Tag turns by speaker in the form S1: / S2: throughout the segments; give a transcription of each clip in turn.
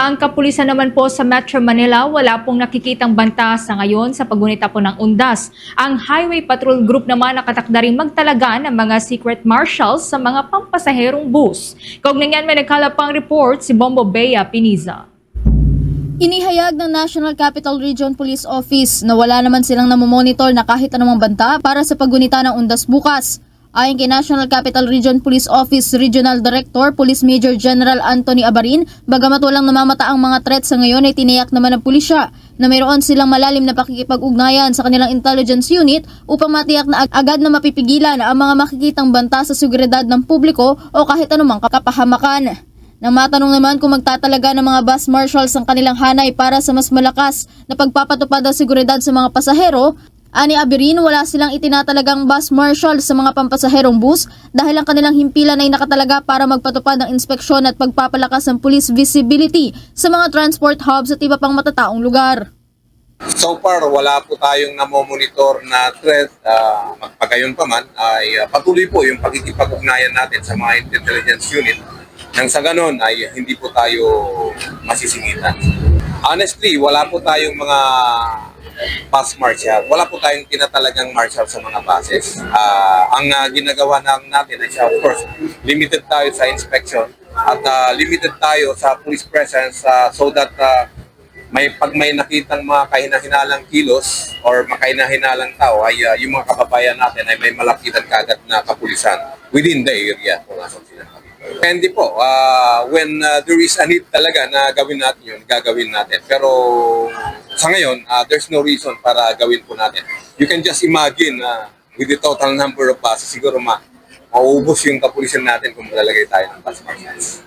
S1: Ang kapulisan naman po sa Metro Manila, wala pong nakikitang banta sa ngayon sa pagunita po ng undas. Ang Highway Patrol Group naman nakatakda ring magtalaga ng mga secret marshals sa mga pampasaherong bus. Kaugnay niyan may nagkalapang report si Bombo Bea Piniza.
S2: Inihayag ng National Capital Region Police Office na wala naman silang namomonitor na kahit anumang banta para sa pagunita ng undas bukas. Ayon kay National Capital Region Police Office Regional Director Police Major General Anthony Abarin, bagamat walang namamata ang mga threat sa ngayon ay tiniyak naman ng pulisya na mayroon silang malalim na pakikipag-ugnayan sa kanilang intelligence unit upang matiyak na ag- agad na mapipigilan ang mga makikitang banta sa seguridad ng publiko o kahit anumang kapahamakan. Nang matanong naman kung magtatalaga ng mga bus marshals ang kanilang hanay para sa mas malakas na pagpapatupad ng seguridad sa mga pasahero, ani Abirin wala silang itinatalagang bus marshal sa mga pampasaherong bus dahil ang kanilang himpilan ay nakatalaga para magpatupad ng inspeksyon at pagpapalakas ng police visibility sa mga transport hubs at iba pang matataong lugar.
S3: So far, wala po tayong namomonitor na threat. Uh, magpagayon pa man, ay uh, patuloy po yung pagkikipag-ugnayan natin sa mga intelligence unit. Nang sa ganon ay hindi po tayo masisingitan. Honestly, wala po tayong mga bus marshal. Wala po tayong tinatalagang marshal sa mga buses. Ah, ang ah, ginagawa natin ay of course, limited tayo sa inspection at ah, limited tayo sa police presence ah, so that ah, may pag may nakitang mga kahinahinalang kilos or makahinahinalang tao ay ah, yung mga kababayan natin ay may malapitan kagad na kapulisan within the area kung. Depende po, ah, when ah, there is a need talaga na gawin natin yun, gagawin natin. Pero sa ngayon, ah, there's no reason para gawin po natin. You can just imagine na with the total number of buses, siguro ma mauubos yung kapulisan natin kung malalagay tayo ng bus marshals.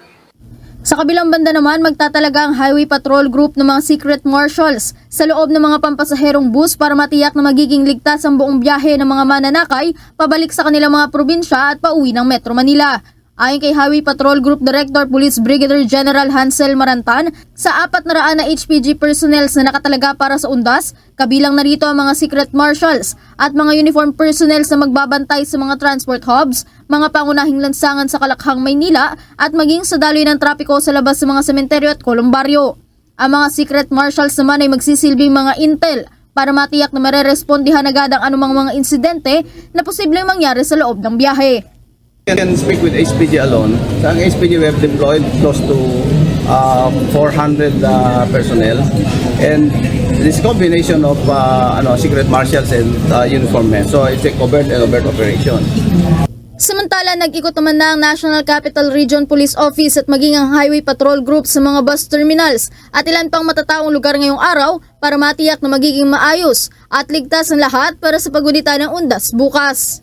S2: Sa kabilang banda naman, magtatalaga ang Highway Patrol Group ng mga secret marshals sa loob ng mga pampasaherong bus para matiyak na magiging ligtas ang buong biyahe ng mga mananakay pabalik sa kanilang mga probinsya at pauwi ng Metro Manila. Ayon kay Highway Patrol Group Director Police Brigadier General Hansel Marantan, sa apat na HPG personnel na nakatalaga para sa undas, kabilang narito ang mga secret marshals at mga uniform personnel na magbabantay sa mga transport hubs, mga pangunahing lansangan sa Kalakhang, Maynila at maging sa daloy ng trapiko sa labas sa mga sementeryo at kolumbaryo. Ang mga secret marshals naman ay magsisilbing mga intel para matiyak na marerespondihan agad ang anumang mga insidente na posibleng mangyari sa loob ng biyahe.
S4: Can speak with HPG alone. Sa ang HPG, we have deployed close to uh, 400 uh, personnel. And this combination of uh, ano, secret marshals and uh, uniform men. So it's a covert and overt operation.
S2: Samantala, nag-ikot naman na ang National Capital Region Police Office at maging ang Highway Patrol Group sa mga bus terminals at ilan pang matataong lugar ngayong araw para matiyak na magiging maayos at ligtas ang lahat para sa pagunita ng undas bukas.